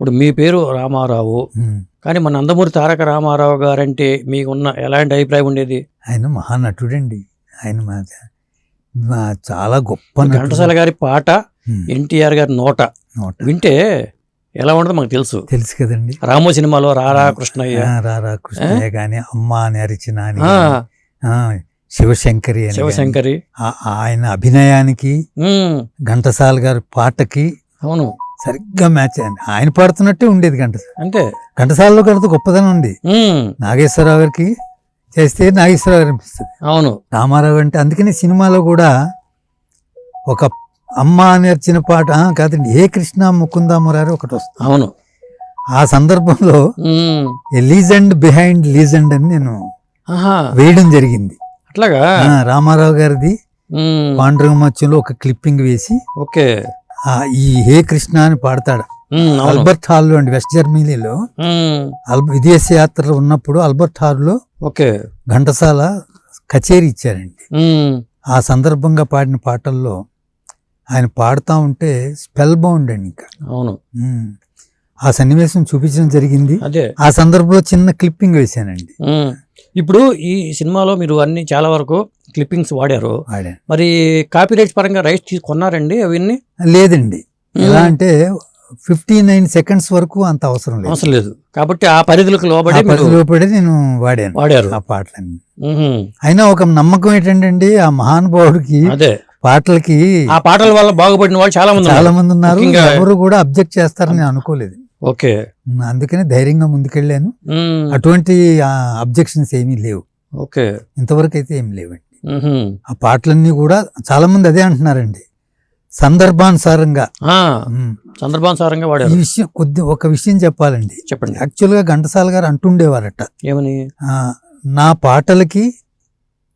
ఇప్పుడు మీ పేరు రామారావు. కానీ మన నందమూరి తారక రామారావు గారంటే మీకున్న ఎలాంటి అభిప్రాయం ఉండేది? ఆయన మహానటుడండి. ఆయన మా చాలా గొప్ప. ఘంటసాల గారి పాట. ఎన్టీఆర్ గారి నోట. నోట. వింటే ఎలా ఉండదో మాకు తెలుసు. తెలుసు కదండి. రాము సినిమాలో రారా కృష్ణయ్య. రారా కృష్ణయ్య గాని అమ్మ అని అరిచిన శివశంకరి శివశంకరి. ఆయన అభినయానికి ఘంటసాల గారి పాటకి అవును. సరిగ్గా మ్యాచ్ అయ్యింది. ఆయన పాడుతున్నట్టే ఉండేది ఘంటసాల. అంతే. ఘంటసాలలో కడితే గొప్పదనం ఉంది నాగేశ్వరరావు గారికి చేస్తే నాగేశ్వరరావు గారు అనిపిస్తుంది. అవును. రామారావు అంటే అందుకని సినిమాలో కూడా ఒక అమ్మ అని వచ్చిన పాట కాదండి ఏ కృష్ణ ముకుంద మురారి ఒకటి వస్తుంది. అవును. ఆ సందర్భంలో లీజెండ్ బిహైండ్ లీజెండ్ అని నేను వేయడం జరిగింది. అట్లాగా? రామారావు గారిది ఉమ్, పాండురంగ మధ్యలో ఒక క్లిప్పింగ్ వేసి ఓకే. ఈ హే కృష్ణ అని పాడతాడు. అల్బర్ట్ హాల్లో అండి వెస్ట్ జర్మనీలో. విదేశ యాత్రలు ఉన్నప్పుడు అల్బర్ట్ హాల్లో ఓకే. ఘంటసాల కచేరీ ఇచ్చారండి. ఆ సందర్భంగా పాడిన పాటల్లో ఆయన పాడుతూ ఉంటే స్పెల్ బౌండ్ అండి ఇంకా. అవును. ఆ సన్నివేశం చూపించడం జరిగింది. అదే. ఆ సందర్భంలో చిన్న క్లిప్పింగ్ వేశానండి. ఇప్పుడు ఈ సినిమాలో మీరు అన్ని చాలా వరకు క్లిప్పింగ్స్ వాడారు. మరి కాపీరైట్స్ పరంగా రైట్స్ తీసు కొన్నారండి అవన్నీ? లేదండి. ఎలా అంటే ఫిఫ్టీ నైన్ సెకండ్స్ వరకు అంత అవసరం లేదు. అవసరం లేదు. కాబట్టి ఆ పరిధులకు లోబడి పడి నేను వాడాను వాడారు. ఆ పాటలన్నీ. అయినా ఒక నమ్మకం ఏంటంటే ఆ మహానుభావుడికి అదే. పాటలకి ఆ పాటల వల్ల బాగుపడిన వాళ్ళు చాలా మంది చాలా. మంది ఉన్నారు. ఎవరు కూడా అబ్జెక్ట్ చేస్తారని అనుకోలేదు. ఓకే. అందుకనే ధైర్యంగా ముందుకెళ్ళాను. అటువంటి అబ్జెక్షన్స్ ఏమీ లేవు. ఓకే. ఇంతవరకు అయితే ఏమి లేవండి. ఆ పాటలన్నీ కూడా చాలా మంది అదే అంటున్నారండి. సందర్భానుసారంగా. సందర్భానుసారంగా ఈ విషయం కొద్ది ఒక విషయం చెప్పాలండి. చెప్పండి. యాక్చువల్గా ఘంటసాల గారు అంటుండేవారట. ఏమని? నా పాటలకి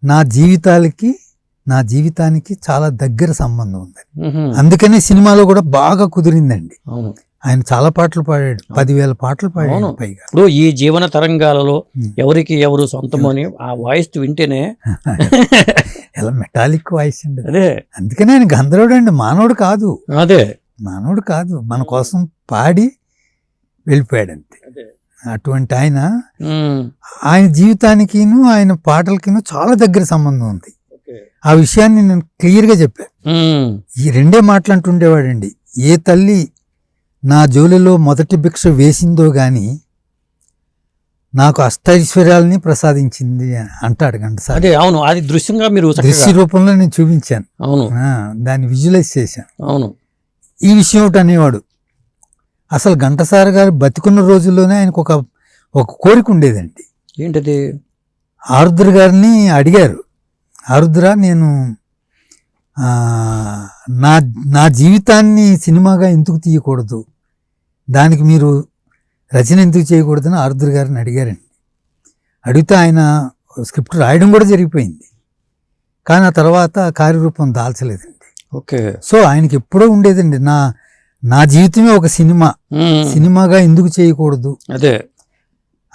నా జీవితాలకి నా జీవితానికి చాలా దగ్గర సంబంధం ఉంది. అందుకనే సినిమాలో కూడా బాగా కుదిరిందండి. ఆయన చాలా పాటలు పాడాడు. పదివేల పాటలు పాడాడు. పైగా. ఇప్పుడు ఈ జీవన తరంగాలలో. ఎవరికి ఎవరు సొంతము అని ఆ వాయిస్ వింటేనే ఎలా మెటాలిక్ వాయిస్ అండి అది. అదే. అందుకనే ఆయన గంధర్వుడు అండి. మానవుడు కాదు. అదే. మానవుడు కాదు. మన కోసం పాడి వెళ్ళిపోయాడు అంతే అటువంటి ఆయన. ఆయన జీవితానికిను ఆయన పాటలకిను చాలా దగ్గర సంబంధం ఉంది. ఆ విషయాన్ని నేను క్లియర్గా చెప్పాను ఈ రెండే మాటలు అంటుండేవాడండి ఏ తల్లి నా జోలిలో మొదటి భిక్ష వేసిందో గాని నాకు అష్టైశ్వర్యాలని ప్రసాదించింది అంటాడు ఘంటసాల అదే అవును అది దృశ్యంగా మీరు దృశ్య రూపంలో నేను చూపించాను. అవును. దాన్ని విజువలైజ్ చేశాను. అవును. ఈ విషయం ఒకటి అనేవాడు. అసలు ఘంటసార గారు బతికున్న రోజుల్లోనే ఆయనకు ఒక ఒక కోరిక ఉండేదండి. ఏంటది? ఆరుద్ర గారిని అడిగారు. ఆరుద్ర నేను నా నా జీవితాన్ని సినిమాగా ఎందుకు తీయకూడదు? దానికి మీరు రచన ఎందుకు చేయకూడదని ఆరుద్ర గారిని అడిగారండి. అడిగితే ఆయన స్క్రిప్ట్ రాయడం కూడా జరిగిపోయింది. కానీ ఆ తర్వాత కార్యరూపం దాల్చలేదండి. ఓకే. సో ఆయనకి ఎప్పుడో ఉండేదండి. నా నా జీవితమే ఒక సినిమా. సినిమాగా ఎందుకు చేయకూడదు? అదే.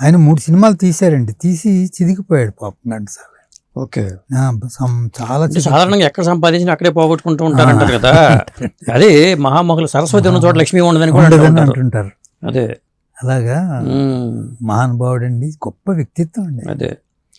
ఆయన మూడు సినిమాలు తీశారండి. తీసి చిదిగిపోయాడు పాపం ఘంటసాల. ఓకే. ఆ, సం- చాలా సాధారణంగా ఎక్కడ సంపాదించినా అక్కడే పోగొట్టుకుంటూ ఉంటారంటారు కదా. అదే మహామహులు సరస్వతి ఉన్న చోట లక్ష్మి ఉండదని కూడా అంటూ ఉండదని ఉంటారు అంటుంటారు. అదే. అలాగా? మహానుభావుడు అండి గొప్ప వ్యక్తిత్వం అండి. అదే.